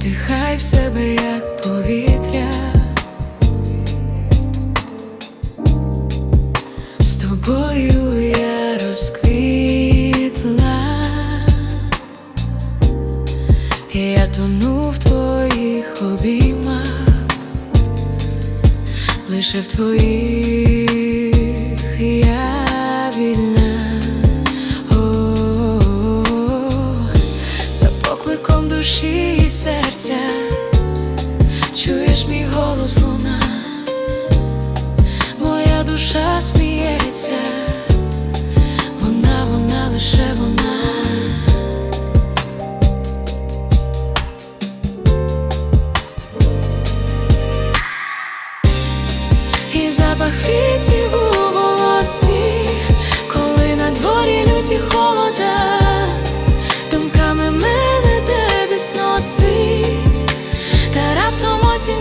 вдихай в себе, як повітря. Душа сміється, вона, вона лише вона. І запах квітів у волосі, коли на дворі люті холода, думками мене де десь носить, та раптом осінь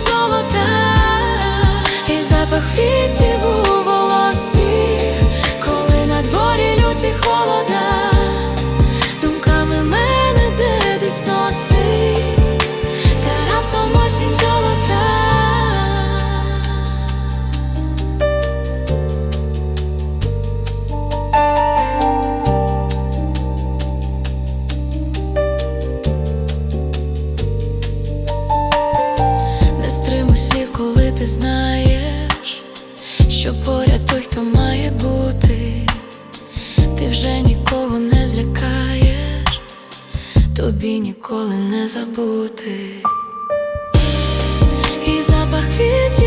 знаєш, що поряд той, хто має бути, ти вже нікого не злякаєш, тобі ніколи не забути. І запах квітів